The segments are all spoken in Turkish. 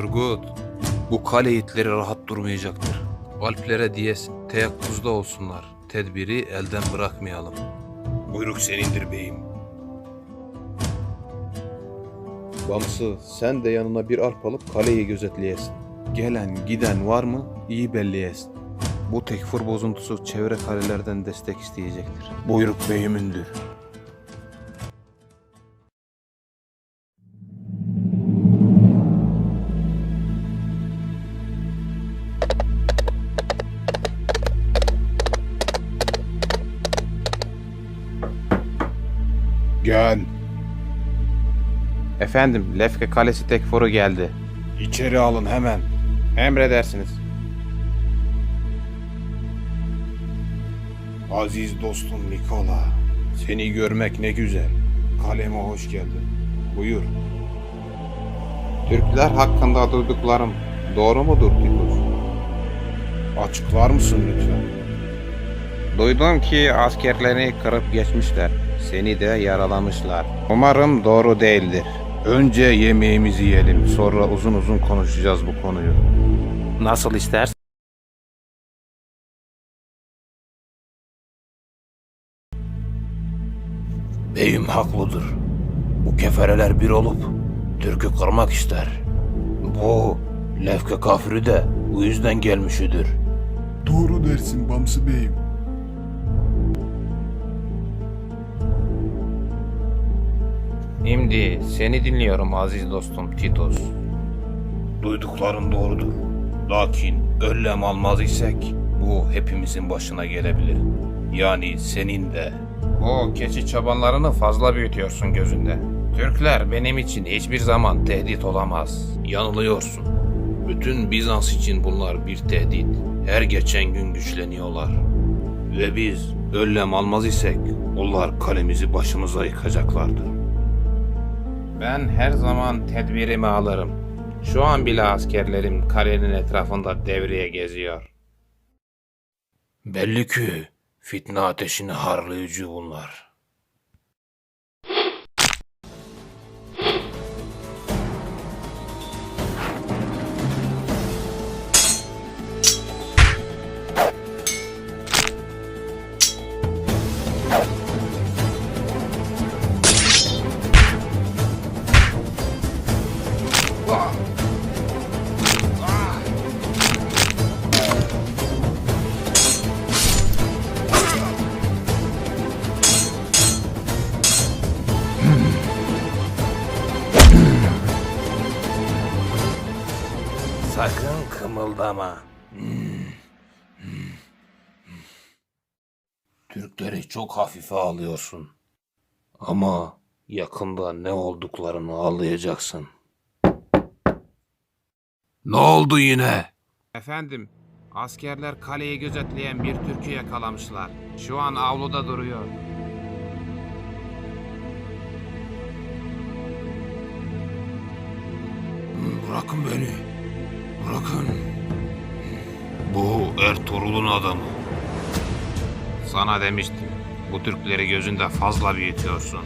Turgut, bu kale yiğitleri rahat durmayacaktır. Alplere diyes teyakkuzda olsunlar. Tedbiri elden bırakmayalım. Buyruk senindir beyim. Bamsı sen de yanına bir arp alıp kaleyi gözetleyesin. Gelen giden var mı iyi belleyesin. Bu tekfur bozuntusu çevre kalelerden destek isteyecektir. Buyruk beyimindir. Gel. Efendim, Lefke Kalesi tekforu geldi. İçeri alın hemen. Emredersiniz. Aziz dostum Nikola. Seni görmek ne güzel. Kaleme hoş geldin. Buyur. Türkler hakkında duyduklarım doğru mudur Titus? Açıklar mısın lütfen? Duydum ki askerlerini kırıp geçmişler. Seni de yaralamışlar. Umarım doğru değildir. Önce yemeğimizi yiyelim. Sonra uzun uzun konuşacağız bu konuyu. Nasıl istersen. Beyim haklıdır. Bu kefereler bir olup Türk'ü kırmak ister. Bu Lefke kafiri de bu yüzden gelmişidir. Doğru dersin Bamsı Bey'im. Şimdi seni dinliyorum aziz dostum Titus. Duydukların doğrudur. Lakin önlem almaz isek bu hepimizin başına gelebilir. Yani senin de. O keçi çobanlarını fazla büyütüyorsun gözünde. Türkler benim için hiçbir zaman tehdit olamaz. Yanılıyorsun. Bütün Bizans için bunlar bir tehdit. Her geçen gün güçleniyorlar. Ve biz önlem almaz isek onlar kalemizi başımıza yıkacaklardır. Ben her zaman tedbirimi alırım. Şu an bile askerlerim kalenin etrafında devreye geziyor. Belli ki fitne ateşini harlayıcı bunlar. Sakın kımıldama. Türkleri çok hafife alıyorsun. Ama yakında ne olduklarını anlayacaksın. Ne oldu yine? Efendim, askerler kaleyi gözetleyen bir Türk'ü yakalamışlar. Şu an avluda duruyor. Bırakın beni. Bırakın. Bu Ertuğrul'un adamı. Sana demiştim. Bu Türkleri gözünde fazla büyütüyorsun.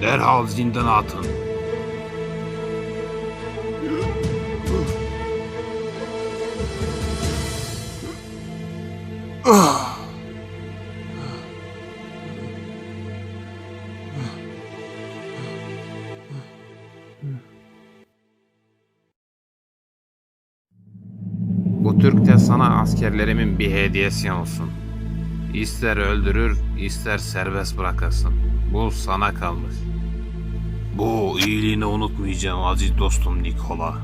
Derhal zindana atın. Bu Türk de sana askerlerimin bir hediyesi olsun. İster öldürür, ister serbest bırakasın. Bu sana kalmış. Bu iyiliğini unutmayacağım aziz dostum Nikola.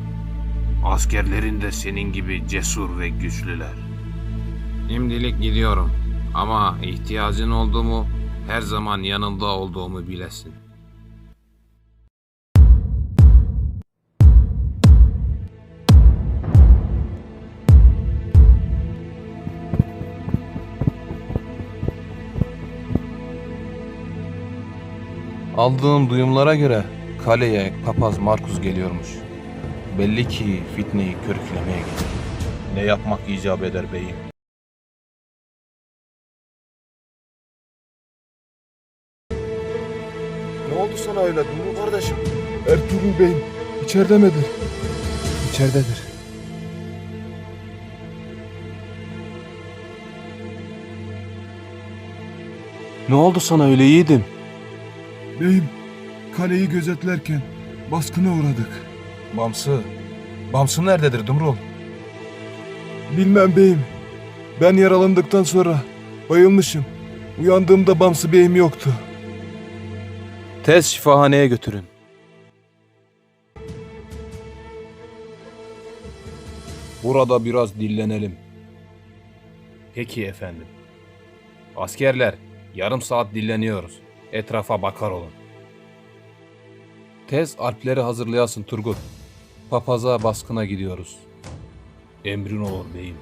Askerlerin de senin gibi cesur ve güçlüler. Şimdilik gidiyorum. Ama ihtiyacın oldu mu her zaman yanında olduğumu bilesin. Aldığım duyumlara göre kaleye papaz Markus geliyormuş. Belli ki fitneyi körüklemeye gelir. Ne yapmak icap eder beyim? Ne oldu sana öyle Dumlu kardeşim? Ertuğrul Bey'im içeride midir? içeridedir. Ne oldu sana öyle yiğidim? Beyim, kaleyi gözetlerken baskına uğradık. Bamsı. Bamsı nerededir Dumrul? Bilmem beyim. Ben yaralandıktan sonra bayılmışım. Uyandığımda Bamsı beyim yoktu. Tez şifahaneye götürün. Burada biraz dillenelim. Peki efendim. Askerler, yarım saat dilleniyoruz. Etrafa bakar olun. Tez alpleri hazırlayasın Turgut. Papaza baskına gidiyoruz. Emrin olur beyim.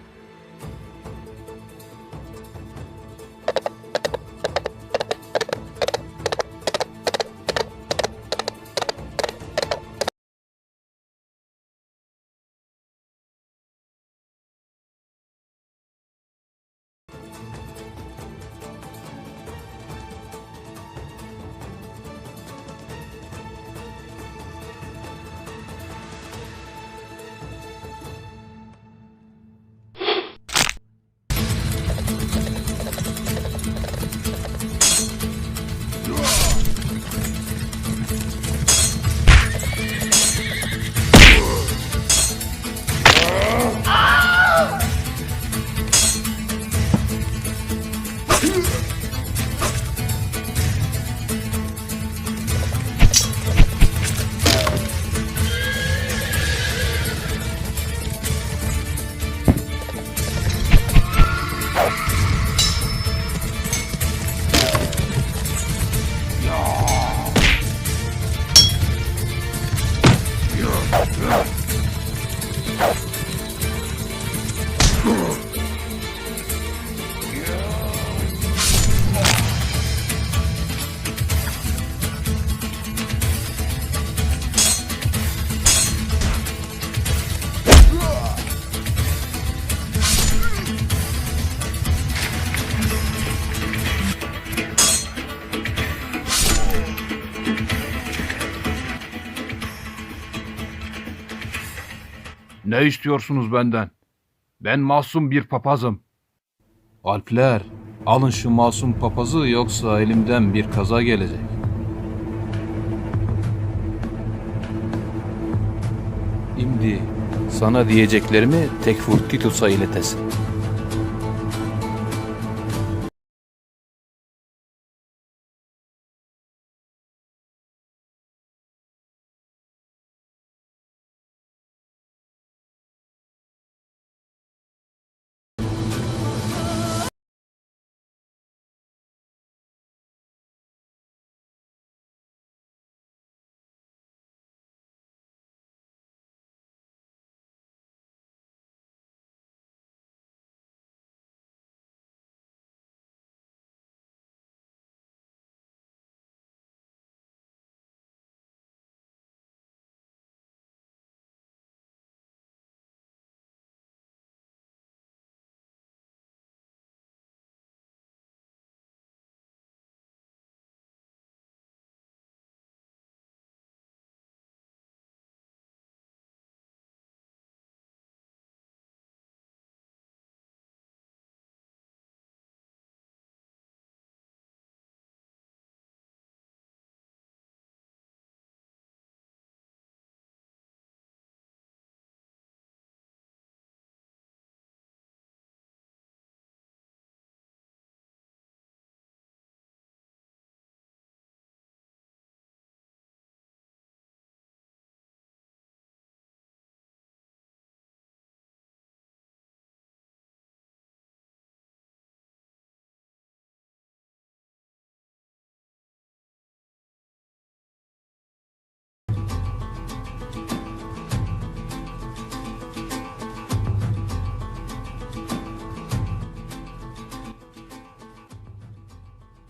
Ne istiyorsunuz benden? Ben masum bir papazım. Alpler, alın şu masum papazı yoksa elimden bir kaza gelecek. Şimdi sana diyeceklerimi Tekfur Titus'a iletesin.